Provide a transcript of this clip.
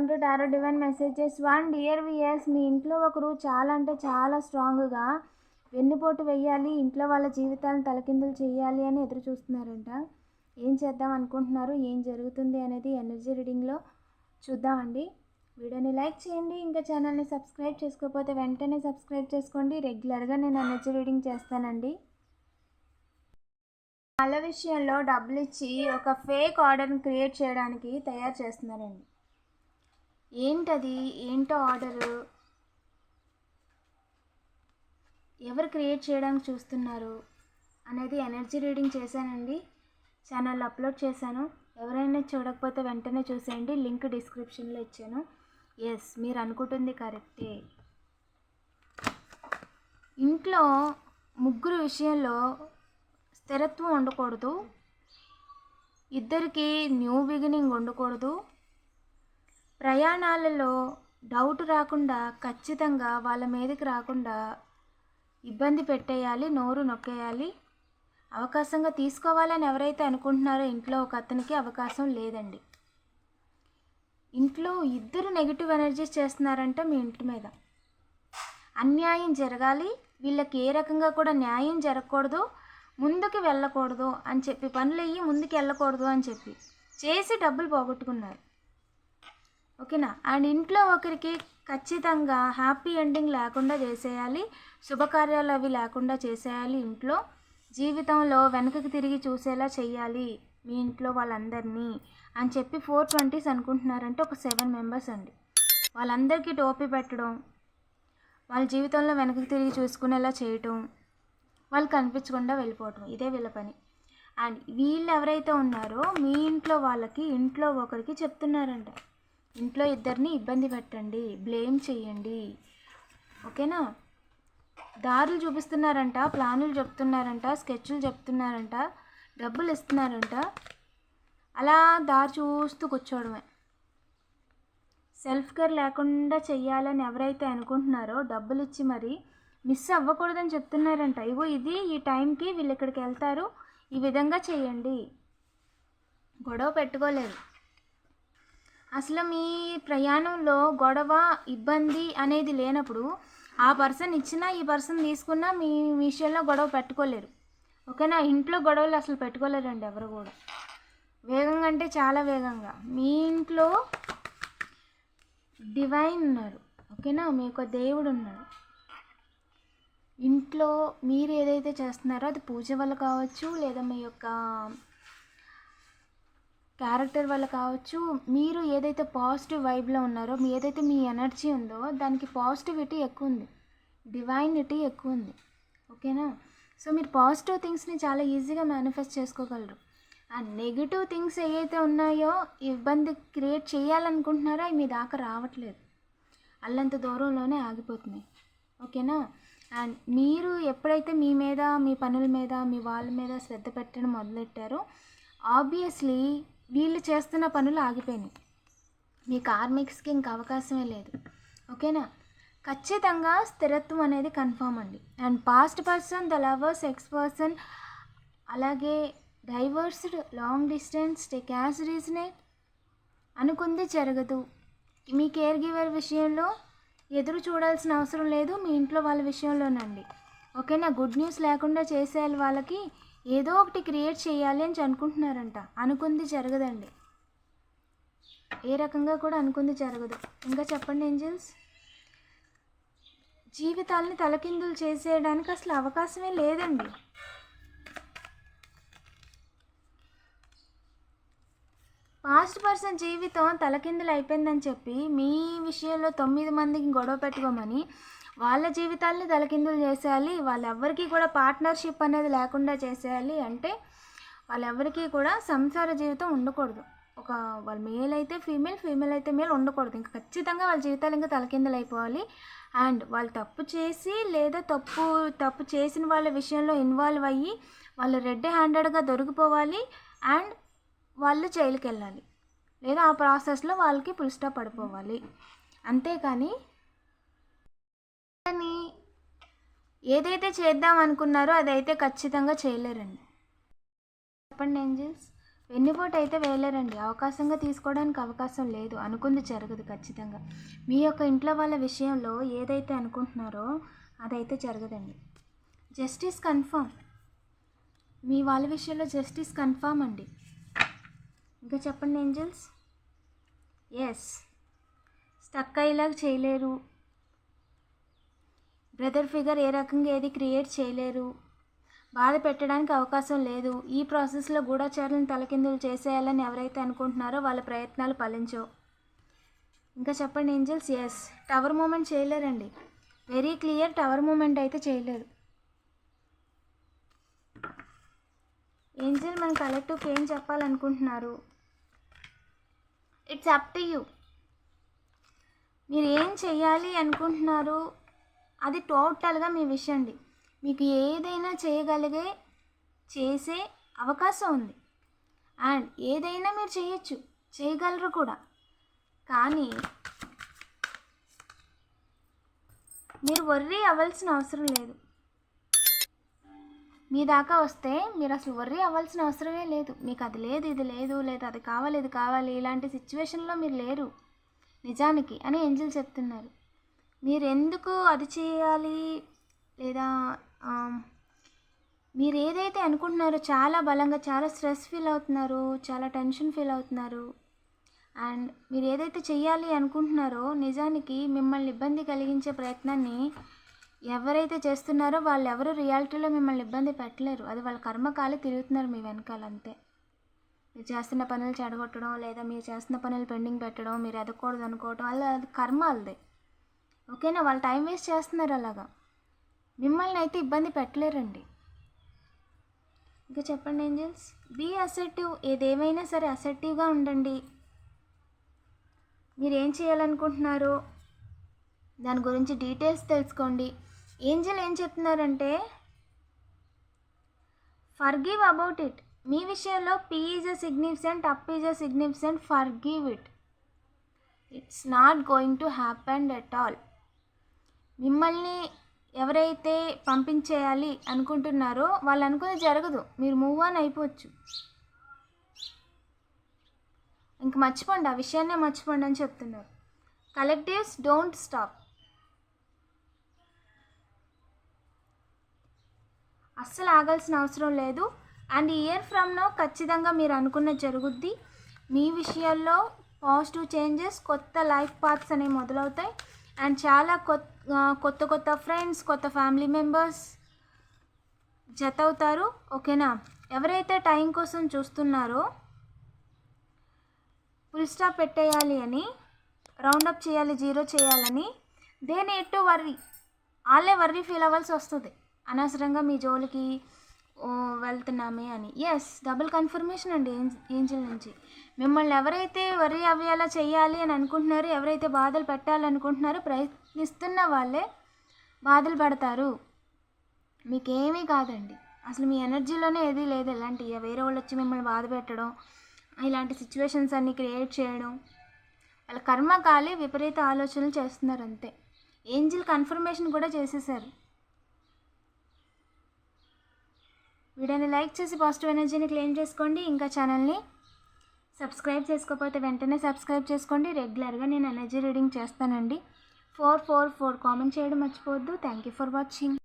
Welcome to tarot divine messages. One dear viewers మీ ఇంట్లో ఒకరు చాలా అంటే చాలా స్ట్రాంగ్గా వెన్నుపోటు వెయ్యాలి ఇంట్లో వాళ్ళ జీవితాలను తలకిందులు చేయాలి అని ఎదురు చూస్తున్నారంట. ఏం చేద్దాం అనుకుంటున్నారు? ఏం జరుగుతుంది అనేది ఎనర్జీ రీడింగ్లో చూద్దామండి. వీడియోని లైక్ చేయండి ఇంకా ఛానల్ని సబ్స్క్రైబ్ చేసుకోకపోతే వెంటనే సబ్స్క్రైబ్ చేసుకోండి. రెగ్యులర్గా నేను ఎనర్జీ రీడింగ్ చేస్తానండి. వాళ్ళ విషయంలో డబ్బులు ఇచ్చి ఒక ఫేక్ ఆర్డర్ని క్రియేట్ చేయడానికి తయారు చేస్తున్నారండి. ఏంటది? ఏంటో ఆర్డరు? ఎవరు క్రియేట్ చేయడానికి చూస్తున్నారు? అనేది ఎనర్జీ రీడింగ్ చేశానండి. ఛానల్ అప్లోడ్ చేశాను. ఎవరైనా చూడకపోతే వెంటనే చూసేయండి. లింక్ డిస్క్రిప్షన్లో ఇచ్చాను. ఎస్ మీరు అనుకుంటుంది కరెక్టే. ఇంట్లో ముగ్గురు విషయంలో స్థిరత్వం ఉండకూడదు. ఇద్దరికి న్యూ బిగినింగ్ ఉండకూడదు. ప్రయాణాలలో డౌట్ రాకుండా ఖచ్చితంగా వాళ్ళ మీదకి రాకుండా ఇబ్బంది పెట్టేయాలి నోరు నొక్కేయాలి. అవకాశంగా తీసుకోవాలని ఎవరైతే అనుకుంటున్నారో ఇంట్లో ఒక అతనికి అవకాశం లేదండి. ఇంట్లో ఇద్దరు నెగిటివ్ ఎనర్జీస్ చేస్తున్నారంటే మీ ఇంటి మీద. అన్యాయం జరగాలి వీళ్ళకి ఏ రకంగా కూడా న్యాయం జరగకూడదు ముందుకు వెళ్ళకూడదు అని చెప్పి పనులు అయ్యి ముందుకు వెళ్ళకూడదు అని చెప్పి చేసి డబ్బులు పోగొట్టుకున్నారు. ఓకేనా? అండ్ ఇంట్లో ఒకరికి ఖచ్చితంగా హ్యాపీ ఎండింగ్ లేకుండా చేసేయాలి శుభకార్యాలు అవి లేకుండా చేసేయాలి ఇంట్లో. జీవితంలో వెనకకి తిరిగి చూసేలా చేయాలి మీ ఇంట్లో వాళ్ళందరినీ అని చెప్పి ఫోర్ ట్వంటీస్ అనుకుంటున్నారంటే ఒక సెవెన్ మెంబర్స్ అండి. వాళ్ళందరికీ టోపీ పెట్టడం వాళ్ళ జీవితంలో వెనకకి తిరిగి చూసుకునేలా చేయటం వాళ్ళు కనిపించకుండా వెళ్ళిపోవటం ఇదే వీళ్ళ పని. అండ్ వీళ్ళు ఎవరైతే ఉన్నారో మీ ఇంట్లో వాళ్ళకి ఇంట్లో ఒకరికి చెప్తున్నారంట. ఇంట్లో ఇద్దరిని ఇబ్బంది పెట్టండి బ్లేమ్ చేయండి. ఓకేనా? దారులు చూపిస్తున్నారంట ప్లానులు చెప్తున్నారంట స్కెచ్లు చెప్తున్నారంట డబ్బులు ఇస్తున్నారంట. అలా దారి చూస్తూ కూర్చోవడమే. సెల్ఫ్ కేర్ లేకుండా చెయ్యాలని ఎవరైతే అనుకుంటున్నారో డబ్బులు ఇచ్చి మరి మిస్ అవ్వకూడదని చెప్తున్నారంట. ఇగో ఇది ఈ టైంకి వీళ్ళు ఇక్కడికి వెళ్తారు ఈ విధంగా చేయండి. గొడవ పెట్టుకోలేదు. అసలు మీ ప్రయాణంలో గొడవ ఇబ్బంది అనేది లేనప్పుడు ఆ పర్సన్ ఇచ్చినా ఈ పర్సన్ తీసుకున్నా మీ విషయంలో గొడవ పెట్టుకోలేరు. ఓకేనా? ఇంట్లో గొడవలు అసలు పెట్టుకోలేరండి ఎవరు కూడా. వేగంగా అంటే చాలా వేగంగా. మీ ఇంట్లో డివైన్ ఉన్నారు. ఓకేనా? మీ యొక్క దేవుడు ఉన్నాడు. ఇంట్లో మీరు ఏదైతే చేస్తున్నారో అది పూజ వల్ల కావచ్చు లేదా మీ యొక్క క్యారెక్టర్ వల్ల కావచ్చు మీరు ఏదైతే పాజిటివ్ వైబ్లో ఉన్నారో మీ ఏదైతే మీ ఎనర్జీ ఉందో దానికి పాజిటివిటీ ఎక్కువ ఉంది. డివైనిటీ ఎక్కువ ఉంది. ఓకేనా? సో మీరు పాజిటివ్ థింగ్స్ని చాలా ఈజీగా మేనిఫెస్ట్ చేసుకోగలరు. ఆ నెగిటివ్ థింగ్స్ ఏవైతే ఉన్నాయో ఇబ్బంది క్రియేట్ చేయాలనుకుంటున్నారో అవి మీ దాకా రావట్లేదు. అల్లంత దూరంలోనే ఆగిపోతున్నాయి. ఓకేనా? అండ్ మీరు ఎప్పుడైతే మీ మీద మీ పనుల మీద మీ వాళ్ళ మీద శ్రద్ధ పెట్టడం మొదలెట్టారో ఆబ్వియస్లీ వీళ్ళు చేస్తున్న పనులు ఆగిపోయినాయి. మీ కార్మిక్స్కి ఇంక అవకాశమే లేదు. ఓకేనా? ఖచ్చితంగా స్థిరత్వం అనేది కన్ఫామ్ అండి. And past person the lovers ex person అలాగే divorced long distance cash as resonate అనుకుంది జరగదు. మీ కేర్ గివర్ విషయంలో ఎదురు చూడాల్సిన అవసరం లేదు. మీ ఇంట్లో వాళ్ళ విషయంలోనండి. ఓకేనా? గుడ్ న్యూస్ లేకుండా చేసేయాలి వాళ్ళకి. ఏదో ఒకటి క్రియేట్ చేయాలి అని అనుకుంటున్నారంట. అనుకుంది జరగదండి. ఏ రకంగా కూడా అనుకుంది జరగదు. ఇంకా చెప్పండి ఏంజల్స్? జీవితాలని తలకిందులు చేసేయడానికి అసలు అవకాశమే లేదండి. పాస్ట్ పర్సన్ జీవితం తలకిందులు అయిపోయిందని చెప్పి మీ విషయంలో తొమ్మిది మందికి గొడవ పెట్టుకోమని వాళ్ళ జీవితాల్ని తలకిందులు చేసేయాలి వాళ్ళెవ్వరికీ కూడా పార్ట్నర్షిప్ అనేది లేకుండా చేసేయాలి అంటే వాళ్ళెవ్వరికీ కూడా సంసార జీవితం ఉండకూడదు. ఒక వాళ్ళ మేల్ అయితే ఫీమేల్ ఫీమేల్ అయితే మేల్ ఉండకూడదు. ఇంకా ఖచ్చితంగా వాళ్ళ జీవితాలు ఇంకా తలకిందులు అయిపోవాలి. అండ్ వాళ్ళు తప్పు చేసి లేదా తప్పు తప్పు చేసిన వాళ్ళ విషయంలో ఇన్వాల్వ్ అయ్యి వాళ్ళు రెడ్ హ్యాండెడ్గా దొరికిపోవాలి అండ్ వాళ్ళు జైలుకి వెళ్ళాలి లేదా ఆ ప్రాసెస్లో వాళ్ళకి పులిస్టా పడిపోవాలి. అంతేకాని కానీ ఏదైతే చేద్దాం అనుకున్నారో అదైతే ఖచ్చితంగా చేయలేరండి. చెప్పండి ఏంజల్స్? వెన్నుపోటు అయితే వేయలేరండి. అవకాశంగా తీసుకోవడానికి అవకాశం లేదు. అనుకుంది జరగదు ఖచ్చితంగా. మీ యొక్క ఇంట్లో వాళ్ళ విషయంలో ఏదైతే అనుకుంటున్నారో అదైతే జరగదండి. Justice confirm. మీ వాళ్ళ విషయంలో జస్టిస్ కన్ఫామ్ అండి. ఇంకా చెప్పండి ఏంజల్స్? ఎస్ స్టక్ అయ్యేలాగా చేయలేరు. బ్రదర్ ఫిగర్ ఏ రకంగా ఏది క్రియేట్ చేయలేరు. బాధ పెట్టడానికి అవకాశం లేదు. ఈ ప్రాసెస్లో గూఢచారులను తలకిందులు చేసేయాలని ఎవరైతే అనుకుంటున్నారో వాళ్ళ ప్రయత్నాలు ఫలించవు. ఇంకా చెప్పండి ఏంజల్స్? ఎస్ టవర్ మూమెంట్ చేయలేరండి. వెరీ క్లియర్ టవర్ మూమెంట్ అయితే చేయలేరు ఏంజల్ మన కలెక్టివ్కి ఏం చెప్పాలనుకుంటున్నారు? ఇట్స్ అప్ టు యూ మీరు ఏం చెయ్యాలి అనుకుంటున్నారు? అది టోటల్గా మీ విషయం అండి. మీకు ఏదైనా చేయగలిగే చేసే అవకాశం ఉంది. అండ్ ఏదైనా మీరు చేయొచ్చు చేయగలరు కూడా. కానీ మీరు వర్రీ అవ్వాల్సిన అవసరం లేదు. మీ దాకా వస్తే మీరు అసలు వర్రీ అవ్వాల్సిన అవసరమే లేదు. మీకు అది లేదు ఇది లేదు లేదు అది కావాలి ఇది కావాలి ఇలాంటి సిచ్యువేషన్లో మీరు లేరు. నిజానికి అని ఏంజిల్ చెప్తున్నారు. మీరు ఎందుకు అది చేయాలి? లేదా మీరు ఏదైతే అనుకుంటున్నారో చాలా బలంగా చాలా స్ట్రెస్ ఫీల్ అవుతున్నారు చాలా టెన్షన్ ఫీల్ అవుతున్నారు. అండ్ మీరు ఏదైతే చేయాలి అనుకుంటున్నారో నిజానికి మిమ్మల్ని ఇబ్బంది కలిగించే ప్రయత్నాన్ని ఎవరైతే చేస్తున్నారో వాళ్ళు ఎవరు రియాలిటీలో మిమ్మల్ని ఇబ్బంది పెట్టలేరు. అది వాళ్ళ కర్మకాలి తిరుగుతున్నారు మీ వెనకాల అంతే. మీరు చేస్తున్న పనులు చెడగొట్టడం లేదా మీరు చేస్తున్న పనులు పెండింగ్ పెట్టడం మీరు ఎదగకూడదు అనుకోవడం అలా అది కర్మ అదే ఓకేనా? వాళ్ళు టైం వేస్ట్ చేస్తున్నారు అలాగా. మిమ్మల్ని అయితే ఇబ్బంది పెట్టలేరండి. ఇంకా చెప్పండి ఏంజల్స్? బీ అసెటివ్ ఏదేమైనా సరే అసెటివ్గా ఉండండి. మీరు ఏం చేయాలనుకుంటున్నారో దాని గురించి డీటెయిల్స్ తెలుసుకోండి. ఏంజల్ ఏం చెప్తున్నారంటే ఫర్గివ్ అబౌట్ ఇట్. మీ విషయంలో P is a significant up is a significant forgive it. It's not going to happen at all. మిమ్మల్ని ఎవరైతే పంపించేయాలి అనుకుంటున్నారో వాళ్ళు అనుకుని జరగదు. మీరు మూవ్ ఆన్ అయిపోవచ్చు. ఇంక మర్చిపోండి ఆ విషయాన్నే మర్చిపోండి అని చెప్తున్నారు. కలెక్టివ్స్ డోంట్ స్టాప్ అస్సలు ఆగాల్సిన అవసరం లేదు. అండ్ ఇయర్ ఫ్రమ్ నో ఖచ్చితంగా మీరు అనుకున్న జరుగుద్ది. మీ విషయాల్లో పాజిటివ్ చేంజెస్ కొత్త లైఫ్ పాత్స్ అనేవి మొదలవుతాయి. అండ్ చాలా కొత్త కొత్త కొత్త ఫ్రెండ్స్ కొత్త ఫ్యామిలీ మెంబర్స్ జత అవుతారు ఓకేనా? ఎవరైతే టైం కోసం చూస్తున్నారో ఫుల్ స్టాప్ పెట్టేయాలి అని రౌండప్ చేయాలి జీరో చేయాలని దే నీడ్ టు వర్రీ వాళ్ళే వర్రీ ఫీల్ అవ్వాల్సి వస్తుంది. అనవసరంగా మీ జోలికి వెళ్తున్నామే అని. ఎస్ డబుల్ కన్ఫర్మేషన్ అండి ఏం- ఏంజిల్ నుంచి. మిమ్మల్ని ఎవరైతే వరి అవ్వేలా చేయాలి అని అనుకుంటున్నారో ఎవరైతే బాధలు పెట్టాలనుకుంటున్నారో ప్రయత్నిస్తున్న వాళ్ళే బాధలు పడతారు. మీకేమీ కాదండి. అసలు మీ ఎనర్జీలోనే ఏదీ లేదు. ఇలాంటి వేరే వాళ్ళు వచ్చి మిమ్మల్ని బాధ పెట్టడం ఇలాంటి సిచ్యువేషన్స్ అన్నీ క్రియేట్ చేయడం వాళ్ళ కర్మకాలి విపరీత ఆలోచనలు చేస్తున్నారు అంతే. ఏంజిల్ కన్ఫర్మేషన్ కూడా చేసేసారు. వీడియోని లైక్ చేసి పాజిటివ్ ఎనర్జీని క్లెయిమ్ చేసుకోండి. ఇంకా ఛానల్ని సబ్స్క్రైబ్ చేసుకోకపోతే వెంటనే సబ్స్క్రైబ్ చేసుకోండి. రెగ్యులర్గా నేను ఎనర్జీ రీడింగ్ చేస్తానండి. ఫోర్ ఫోర్ ఫోర్ కామెంట్ చేయడం మర్చిపోవద్దు. Thank you for watching.